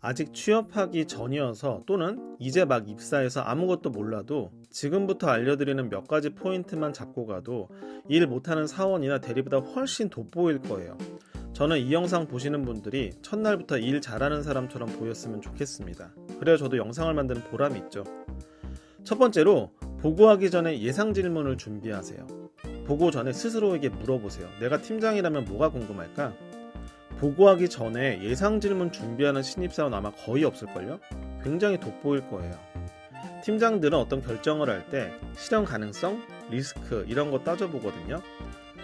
아직 취업하기 전이어서 또는 이제 막 입사해서 아무것도 몰라도 지금부터 알려드리는 몇 가지 포인트만 잡고 가도 일 못하는 사원이나 대리보다 훨씬 돋보일 거예요. 저는 이 영상 보시는 분들이 첫날부터 일 잘하는 사람처럼 보였으면 좋겠습니다. 그래야 저도 영상을 만드는 보람이 있죠. 첫 번째로 보고하기 전에 예상 질문을 준비하세요. 보고 전에 스스로에게 물어보세요. 내가 팀장이라면 뭐가 궁금할까? 보고하기 전에 예상 질문 준비하는 신입사원 아마 거의 없을걸요? 굉장히 돋보일 거예요. 팀장들은 어떤 결정을 할 때 실현 가능성, 리스크 이런 거 따져보거든요.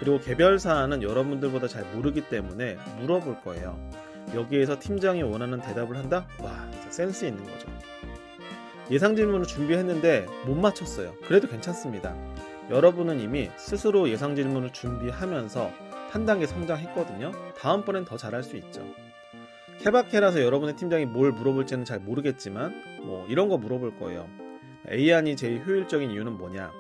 그리고 개별 사안은 여러분들보다 잘 모르기 때문에 물어볼 거예요. 여기에서 팀장이 원하는 대답을 한다? 와, 센스 있는 거죠. 예상 질문을 준비했는데 못 맞췄어요. 그래도 괜찮습니다. 여러분은 이미 스스로 예상 질문을 준비하면서 한 단계 성장했거든요. 다음번엔 더 잘할 수 있죠. 케바케라서 여러분의 팀장이 뭘 물어볼지는 잘 모르겠지만 뭐 이런 거 물어볼 거예요. A안이 제일 효율적인 이유는 뭐냐?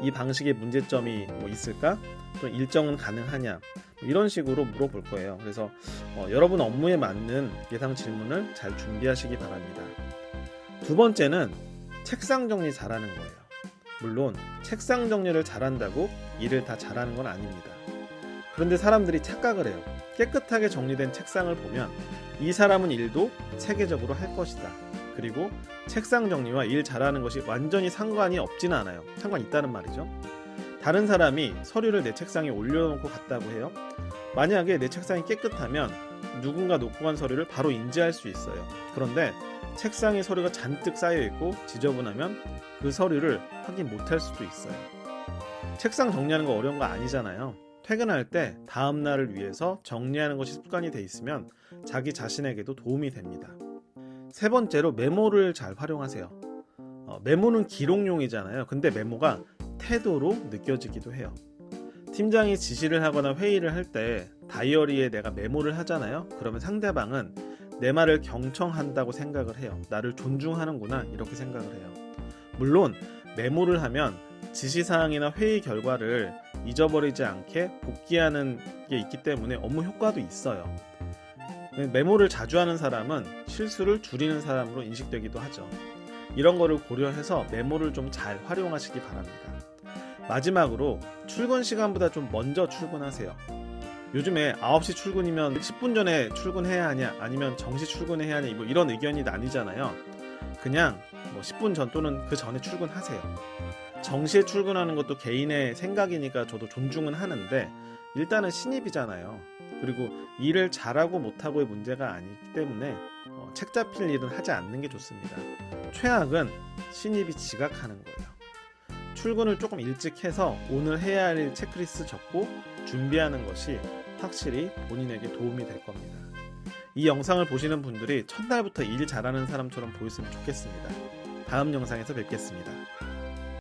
이 방식의 문제점이 뭐 있을까? 또 일정은 가능하냐? 뭐 이런 식으로 물어볼 거예요. 그래서 어, 여러분 업무에 맞는 예상 질문을 잘 준비하시기 바랍니다. 두 번째는 책상 정리 잘하는 거예요. 물론 책상 정리를 잘한다고 일을 다 잘하는 건 아닙니다. 그런데 사람들이 착각을 해요. 깨끗하게 정리된 책상을 보면 이 사람은 일도 체계적으로 할 것이다. 그리고 책상 정리와 일 잘하는 것이 완전히 상관이 없지는 않아요. 상관 있다는 말이죠. 다른 사람이 서류를 내 책상에 올려놓고 갔다고 해요. 만약에 내 책상이 깨끗하면 누군가 놓고 간 서류를 바로 인지할 수 있어요. 그런데 책상에 서류가 잔뜩 쌓여 있고 지저분하면 그 서류를 확인 못할 수도 있어요. 책상 정리하는 거 어려운 거 아니잖아요. 퇴근할 때 다음 날을 위해서 정리하는 것이 습관이 돼 있으면 자기 자신에게도 도움이 됩니다. 세 번째로 메모를 잘 활용하세요. 어, 메모는 기록용이잖아요. 근데 메모가 태도로 느껴지기도 해요. 팀장이 지시를 하거나 회의를 할 때 다이어리에 내가 메모를 하잖아요. 그러면 상대방은 내 말을 경청한다고 생각을 해요. 나를 존중하는구나 이렇게 생각을 해요. 물론 메모를 하면 지시사항이나 회의 결과를 잊어버리지 않게 복귀하는 게 있기 때문에 업무 효과도 있어요. 메모를 자주 하는 사람은 실수를 줄이는 사람으로 인식되기도 하죠. 이런 거를 고려해서 메모를 좀 잘 활용하시기 바랍니다. 마지막으로 출근 시간보다 좀 먼저 출근하세요. 요즘에 9시 출근이면 10분 전에 출근해야 하냐 아니면 정시 출근해야 하냐 뭐 이런 의견이 나뉘잖아요. 그냥 뭐 10분 전 또는 그 전에 출근하세요. 정시에 출근하는 것도 개인의 생각이니까 저도 존중은 하는데 일단은 신입이잖아요. 그리고 일을 잘하고 못하고의 문제가 아니기 때문에 어, 책 잡힐 일은 하지 않는 게 좋습니다. 최악은 신입이 지각하는 거예요. 출근을 조금 일찍 해서 오늘 해야 할일 체크리스트 적고 준비하는 것이 확실히 본인에게 도움이 될 겁니다. 이 영상을 보시는 분들이 첫날부터 일 잘하는 사람처럼 보였으면 좋겠습니다. 다음 영상에서 뵙겠습니다.